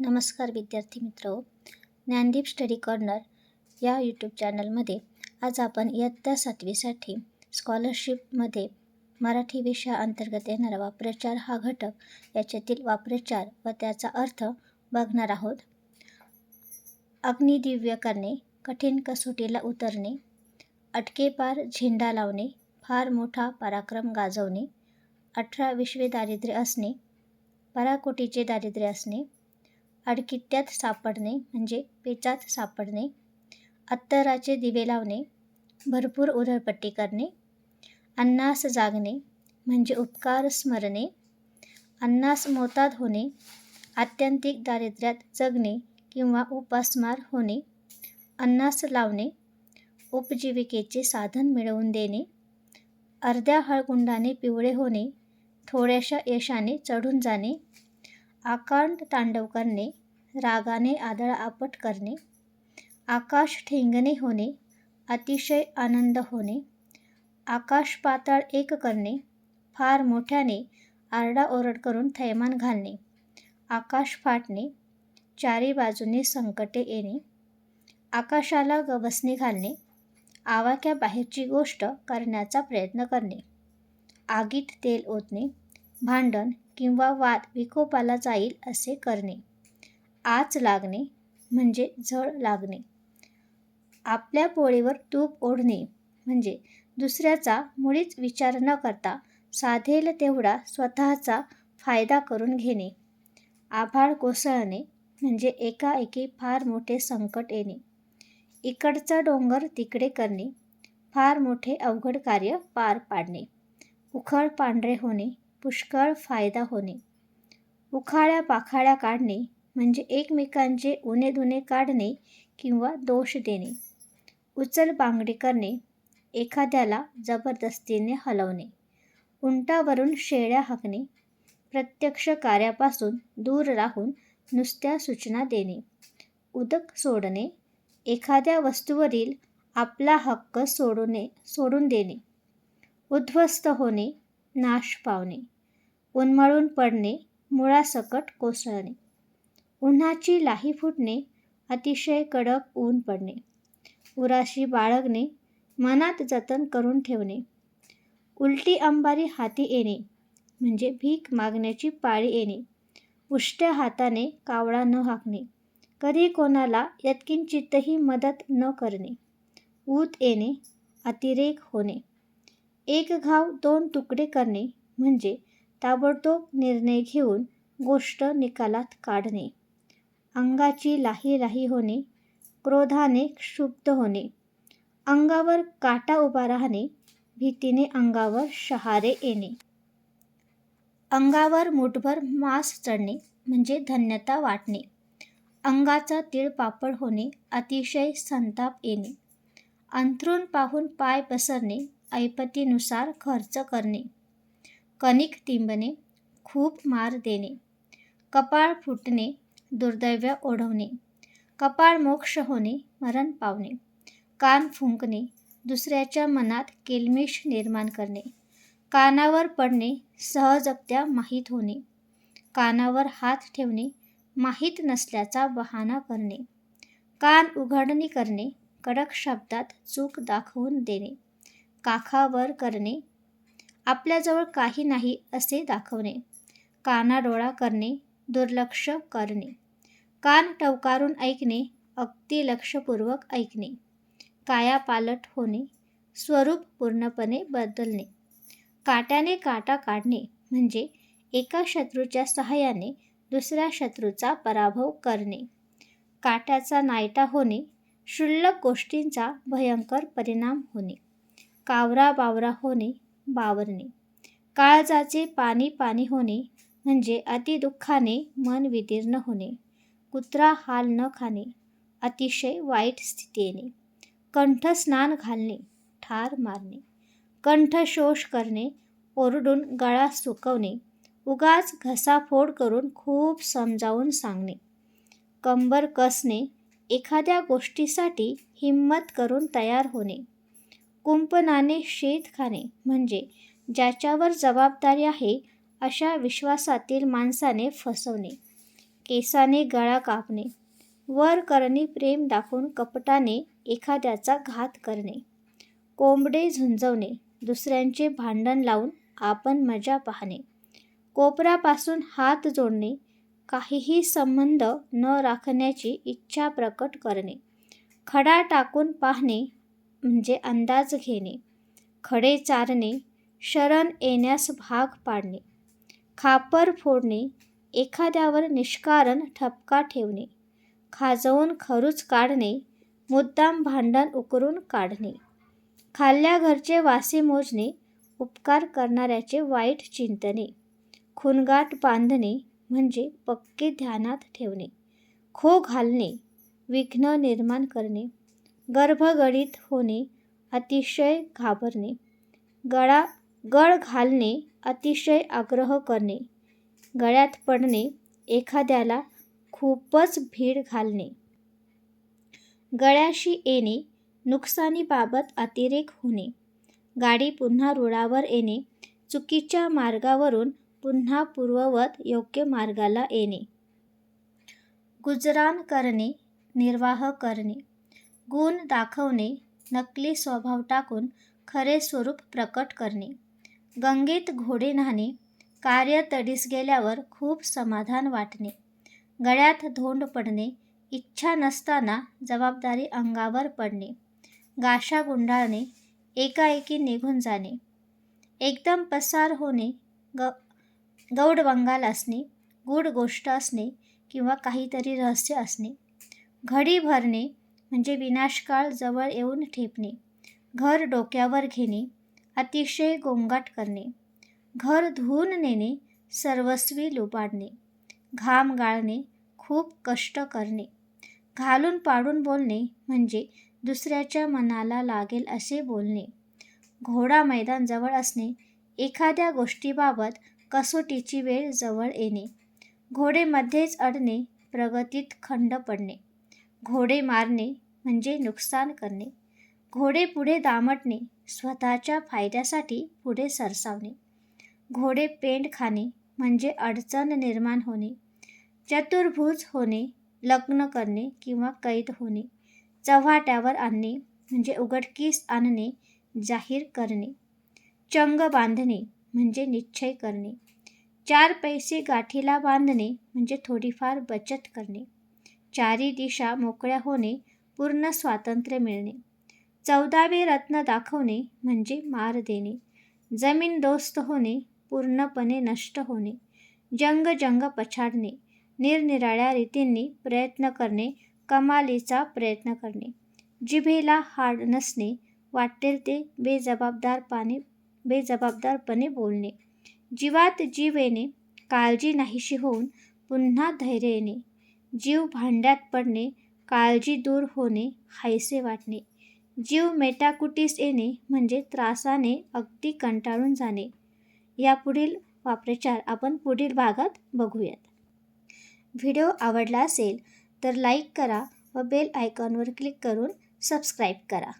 नमस्कार विद्यार्थी मित्र. ज्ञानदीप स्टडी कॉर्नर या यूट्यूब चॅनलमध्ये आज आपण इयत्ता सातवीसाठी स्कॉलरशिपमध्ये मराठी विषयाअंतर्गत येणारा वाप्रचार हा घटक याच्यातील वाप्रचार व त्याचा अर्थ बघणार आहोत. अग्निदिव्य करणे कठीण कसोटीला उतरणे अटकेपार झेंडा लावणे फार मोठा पराक्रम गाजवणे अठरा विश्वे दारिद्र्य असणे पराकोटीचे दारिद्र्य असणे अडकित्त्यात सापडणे म्हणजे पेचात सापडणे अत्तराचे दिवे लावणे भरपूर उधळपट्टी करणे अन्नास जागणे म्हणजे उपकार स्मरणे अन्नास मोताद होणे आत्यंतिक दारिद्र्यात जगणे किंवा उपासमार होणे अन्नास लावणे उपजीविकेचे साधन मिळवून देणे अर्ध्या हळकुंडाने पिवळे होणे थोड्याशा यशाने चढून जाणे आकांड तांडव करणे रागाने आदळ आपट करणे आकाश ठेंगणे होणे अतिशय आनंद होणे आकाश पाताळ एक करणे फार मोठ्याने आरडाओरड करून थैमान घालणे आकाश फाटणे चारी बाजूने संकटे येणे आकाशाला गवसणी घालणे आवाक्या बाहेरची गोष्ट करण्याचा प्रयत्न करणे आगीत तेल ओतणे भांडण किंवा वाद विकोपाला जाईल असे करणे. आच लागणे म्हणजे झळ लागणे. आपल्या पोळीवर तूप ओढणे म्हणजे दुसऱ्याचा मुळीच विचार न करता साधेल तेवढा स्वतःचा फायदा करून घेणे. आभाळ कोसळणे म्हणजे एकाएकी फार मोठे संकट येणे. इकडचा डोंगर तिकडे करणे फार मोठे अवघड कार्य पार पाडणे. उखळ पांढरे होणे पुष्कळ फायदा होणे. उखाळ्या पाखाळ्या काढणे म्हणजे एकमेकांचे उणे दुने काढणे किंवा दोष देणे. उचलबांगडी करणे एखाद्याला जबरदस्तीने हलवणे. उंटावरून शेळ्या हाकणे प्रत्यक्ष कार्यापासून दूर राहून नुसत्या सूचना देणे. उदक सोडणे एखाद्या वस्तूवरील आपला हक्क सोडूने सोडून देणे. उद्ध्वस्त होणे नाश पावणे. उन्मळून पडणे मुळासकट कोसळणे. उन्हाची लाही फुटणे अतिशय कडक ऊन पडणे. उराशी बाळगणे मनात जतन करून ठेवणे. उलटी अंबारी हाती येणे म्हणजे भीक मागण्याची पाळी येणे. उष्ट्या हाताने कावळा न हाकणे. कधी कोणाला यत्किंचितही मदत न करणे. ऊत येणे अतिरेक होणे. एक घाव दोन तुकडे करणे म्हणजे ताबडतोब निर्णय घेऊन गोष्ट निकालात काढणे. अंगाची लाही लाही होणे क्रोधाने क्षुब्ध होणे. अंगावर काटा उभा राहणे भीतीने अंगावर शहारे येणे. अंगावर मुठभर मांस चढणे म्हणजे धन्यता वाटणे. अंगाचा तिळपापड होणे अतिशय संताप येणे. अंथरूण पाहून पाय पसरणे ऐपतीनुसार खर्च करणे. कणिक टिंबणे खूप मार देणे. कपाळ फुटणे दुर्दैव्य ओढवणे. कपाळ मोक्ष होणे मरण पावणे. कान फुंकणे दुसऱ्याच्या मनात केलमिश निर्माण करणे. कानावर पडणे सहजगत्या माहीत होणे. कानावर हात ठेवणे माहीत नसल्याचा बहाणा करणे. कान उघडणी करणे कडक शब्दात चूक दाखवून देणे. काखावर करणे आपल्याजवळ काही नाही असे दाखवणे कानाडोळा करणे दुर्लक्ष करणे कान टवकारून ऐकणे अगदी लक्षपूर्वक ऐकणे कायापालट होणे स्वरूप पूर्णपणे बदलणे काट्याने काटा काढणे म्हणजे एका शत्रूच्या सहाय्याने दुसऱ्या शत्रूचा पराभव करणे काट्याचा नायटा होणे क्षुल्लक गोष्टींचा भयंकर परिणाम होणे. कावरा बावरा होणे बावरणे. काळजाचे पाणी पाणी होणे म्हणजे अतिदुःखाने मन विदीर्ण होणे. कुत्रा हाल न खाणे अतिशय वाईट स्थिती येणे. कंठस्नान घालणे ठार मारणे. कंठशोष करणे ओरडून गळा सुकवणे. उगाच घसाफोड करून खूप समजावून सांगणे. कंबर कसणे एखाद्या गोष्टीसाठी हिंमत करून तयार होणे. कुंपणाने शेत खाणे म्हणजे ज्याच्यावर जबाबदारी आहे अशा विश्वासातील माणसाने फसवणे केसाने गळा कापणे वर करणे प्रेम दाखवून कपटाने एखाद्याचा घात करणे कोंबडे झुंजवणे दुसऱ्यांचे भांडण लावून आपण मजा पाहणे कोपरापासून हात जोडणे काहीही संबंध न राखण्याची इच्छा प्रकट करणे खडा टाकून पाहणे म्हणजे अंदाज घेणे. खडे चारणे शरण येण्यास भाग पाडणे. खापर फोडणे एखाद्यावर निष्कारण ठपका ठेवणे. खाजवून खरूच काढणे मुद्दाम भांडण उकरून काढणे. खाल्ल्या घरचे वासे मोजणे उपकार करणाऱ्याचे वाईट चिंतने खुनगाट बांधणे म्हणजे पक्के ध्यानात ठेवणे. खो घालणे विघ्न निर्माण करणे. गर्भगडीत होणे अतिशय घाबरणे. गळा गळ घालणे अतिशय आग्रह करणे. गळ्यात पडणे एखाद्याला खूपच भीड घालणे. गळ्याशी येणे नुकसानीबाबत अतिरेक होणे. गाडी पुन्हा रुळावर येणे चुकीच्या मार्गावरून पुन्हा पूर्ववत योग्य मार्गाला येणे. गुजराण करणे निर्वाह करणे. गुण दाखवणे नकली स्वभाव टाकून खरे स्वरूप प्रकट करणे. गंगेत घोडे न्हाणे कार्य तडीस गेल्यावर खूप समाधान वाटणे. गळ्यात धोंड पडणे इच्छा नसताना जबाबदारी अंगावर पडणे. गाशा गुंडाळणे एकाएकी निघून जाणे. एकदम पसार होणे ग गौड बंगाल असणे गूढ गोष्ट असणे किंवा काहीतरी रहस्य असणे. घडी भरणे म्हणजे विनाशकाळ जवळ येऊन ठेपणे. घर डोक्यावर घेणे. अतिशय गोंगाट करणे. घर धुवून नेणे. सर्वस्वी लुबाडणे. घाम गाळणे. खूप कष्ट करणे. घालून पाडून बोलणे म्हणजे दुसऱ्याच्या मनाला लागेल असे बोलणे. घोडा मैदान जवळ असणे. एखाद्या गोष्टीबाबत कसोटीची वेळ जवळ येणे. घोडे मध्येच अडणे. प्रगतीत खंड पडणे. घोडे मारणे म्हणजे नुकसान करणे. घोडे पुढे दामटणे स्वतःच्या फायद्यासाठी पुढे सरसावणे. घोडे पेंड खाणे म्हणजे अडचण निर्माण होणे. चतुर्भुज होणे लग्न करणे किंवा कैद होणे. चव्हाट्यावर आणणे म्हणजे उघडकीस आणणे जाहीर करणे. चंग बांधणे म्हणजे निश्चय करणे. चार पैसे गाठीला बांधणे म्हणजे थोडीफार बचत करणे. चारी दिशा मोकळ्या होणे पूर्ण स्वातंत्र्य मिळणे. चौदावे रत्न दाखवणे म्हणजे मार देणे. जमीन दोस्त होणे पूर्णपणे नष्ट होणे. जंग जंग पछाडणे. निरनिराळ्या रीतींनी प्रयत्न करणे कमालीचा प्रयत्न करणे. जिभेला हाड नसणे वाटेल ते बेजबाबदारपणे बेजबाबदारपणे बोलणे. जीवात जीव येणे काळजी नाहीशी होऊन पुन्हा धैर्य येणे. जीव भांड्यात पडणे काळजी दूर होणे हायसे वाटणे. जीव मेटाकुटीस येणे म्हणजे त्रासाने अगदी कंटाळून जाणे. यापुढील वाप्रचार आपण पुढील भागात बघूयात. व्हिडिओ आवडला असेल तर लाईक करा व बेल आयकॉनवर क्लिक करून सबस्क्राईब करा.